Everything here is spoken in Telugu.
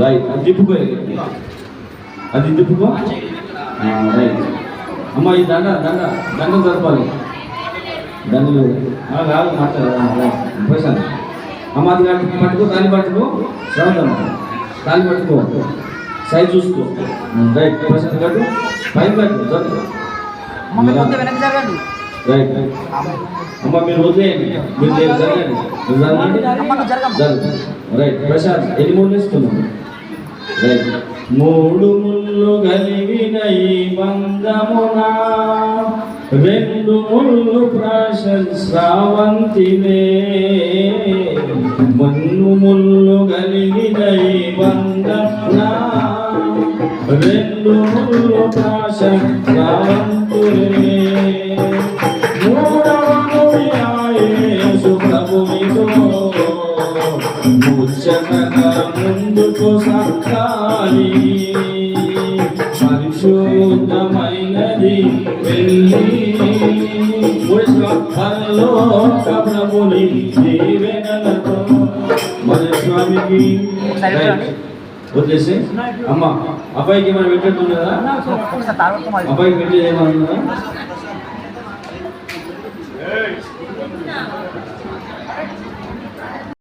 రైట్ అది తిప్పుకో అది తిప్పుకో రైట్ అమ్మ ఈ దండ దండ దండం జరపాలి. దండలు కాదు మాట్లాడాలి అమ్మ అది పట్టుకో దాన్ని పట్టుకో. శ్రవణం దాన్ని పట్టుకో. సైజ్ చూసుకో. రైట్ ప్రశాంత్ కట్టు. పైన కట్టు జరుపు. రైట్ అమ్మ మీరు వదిలేయండి. మీరు జరగండి. మీరు జరగండి. రైట్ ప్రశాంత్ ఎన్ని మూడు ఇస్తున్నాం రైట్ మూడు ముళ్ళు కలిగిన ఈ బంధమునా రెండు ముళ్ళు ప్రశంసావంతివే మన్ను ముళ్ళు కలిగిన ఈ బంధమునా రెండు ముళ్ళు ప్రశంసావంతులే ముచ్చటగా ముందుకు సాగాలి పరిశుద్ధమైనది వెళ్ళి పరలోక ప్రభుని దీవెనలతో మన స్వామికి వదిలేసి అమ్మ అబ్బాయికి ఒకసారి తాగొద్దు మరి. అబ్బాయికి పెట్టేది ఏమన్నా